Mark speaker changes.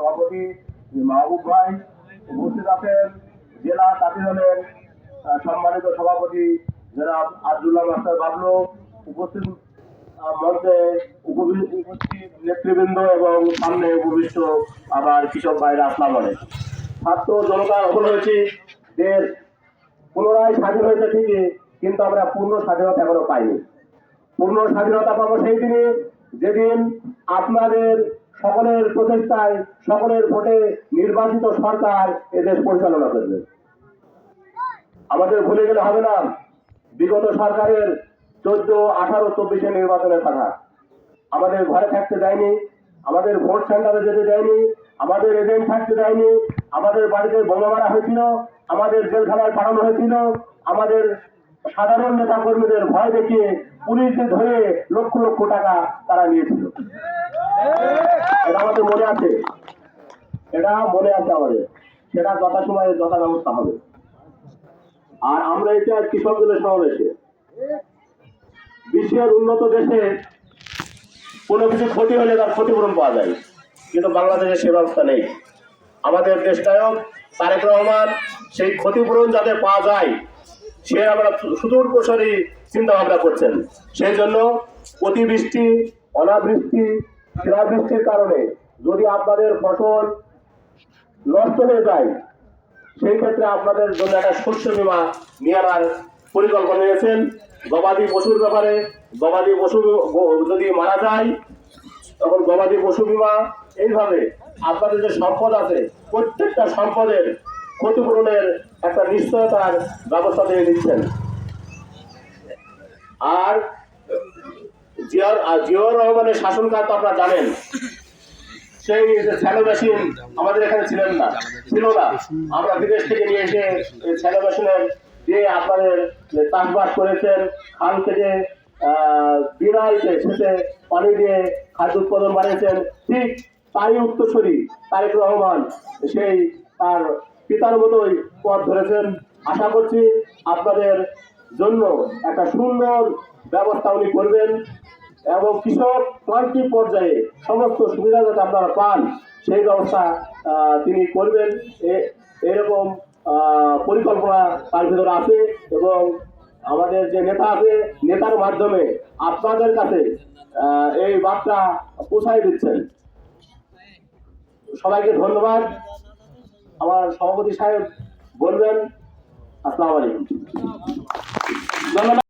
Speaker 1: সভাপতি মাহবুব ভাই উপস্থিত আছেন। জেলা তাঁতি দলের সম্মানিত সভাপতি জনাব আব্দুল্লাহ মাস্টার বাবলু উপস্থিত মঞ্চে উপস্থিত নেতৃবৃন্দ এবং সামনে উপবিষ্ট আবার কৃষক ভাইরা আসলাম ছাত্র জনতা সফল হয়েছি দেশ পুনরায় স্বাধীন হয়েছে ঠিকই, কিন্তু আমরা পূর্ণ স্বাধীনতা এখনও পাইনি। পূর্ণ স্বাধীনতা পাবো সেই দিনে যেদিন আপনাদের সকলের প্রচেষ্টায়, সকলের ভোটে নির্বাচিত সরকার এদেশ পরিচালনা করবে। আমাদের ভুলে গেলে হবে না, বিগত সরকারের চোদ্দ, আঠারো, চব্বিশে নির্বাচনের কথা আমাদের ঘরে থাকতে দেয়নি, আমাদের ভোট সেন্টারে যেতে দেয়নি, আমাদের এজেন্ট থাকতে দেয়নি, আমাদের বাড়িতে বোমা মারা হয়েছিল, আমাদের জেলখানায় পাঠানো হয়েছিল, আমাদের সাধারণ নেতা কর্মীদের ভয় দেখিয়ে পুলিশে ধরে লক্ষ লক্ষ টাকা তারা নিয়েছিল। এটা আমাদের মনে আছে। এটা মনে আছে আমাদের। সেটা যথাসময়ে যথা ব্যবস্থা হবে। আর আমরা এটা কৃষকদের সমাবেশে। বিশ্বের উন্নত দেশে কোনো কিছু ক্ষতি হলে তার ক্ষতিপূরণ পাওয়া যায়। কিন্তু বাংলাদেশে সে ব্যবস্থা নেই। আমাদের দেশটায়ক তারেক রহমান সেই ক্ষতিপূরণ যাতে পাওয়া যায়, সে আমরা সুদূর প্রসারী চিন্তা ভাবনা করছেন। সেই জন্য অতিবৃষ্টি, অনাবৃষ্টি শিলাবৃষ্টির কারণে যদি আপনাদের ফসল নষ্ট হয়ে যায়, সেই ক্ষেত্রে আপনাদের জন্য একটা শস্য বীমা নিয়ে আনার পরিকল্পনা নিয়েছেন। গবাদি পশুর ব্যাপারে, গবাদি পশু যদি মারা যায়, তখন গবাদি পশু বীমা, এইভাবে আপনাদের যে সম্পদ আছে, প্রত্যেকটা সম্পদের ক্ষতিপূরণের একটা নিশ্চয়তার ব্যবস্থা দিয়ে দিচ্ছেন। আর জিয়ার জিয়াউর রহমানের শাসনকাল তো আপনারা জানেন। সেই যে আমাদের এখানে ছিলেন না, ছিল না। আমরা বিদেশ থেকে নিয়ে এসে স্যালো মেশিনের আপনাদের চাষবাস করেছেন খাল থেকে বিনাইতে সেচে পানি দিয়ে খাদ্য উৎপাদন বানিয়েছেন, ঠিক তারই উত্তরসূরি তারেক রহমান সেই তার পিতার মতোই পথ ধরেছেন। আশা করছি আপনাদের জন্য একটা সুন্দর ব্যবস্থা উনি করবেন। এবং কৃষক ক্রান্তি পর্যায়ে সমস্ত সুবিধা যাতে আপনারা পান, সেই ব্যবস্থা তিনি করবেন। এরকম পরিকল্পনা তার ভিতরে আছে এবং আমাদের যে নেতা আছে, নেতার মাধ্যমে আপনাদের কাছে এই বার্তা পৌঁছাই দিচ্ছেন। সবাইকে ধন্যবাদ। আমার সভাপতি সাহেব বলবেন, আসসালামু আলাইকুম। ধন্যবাদ।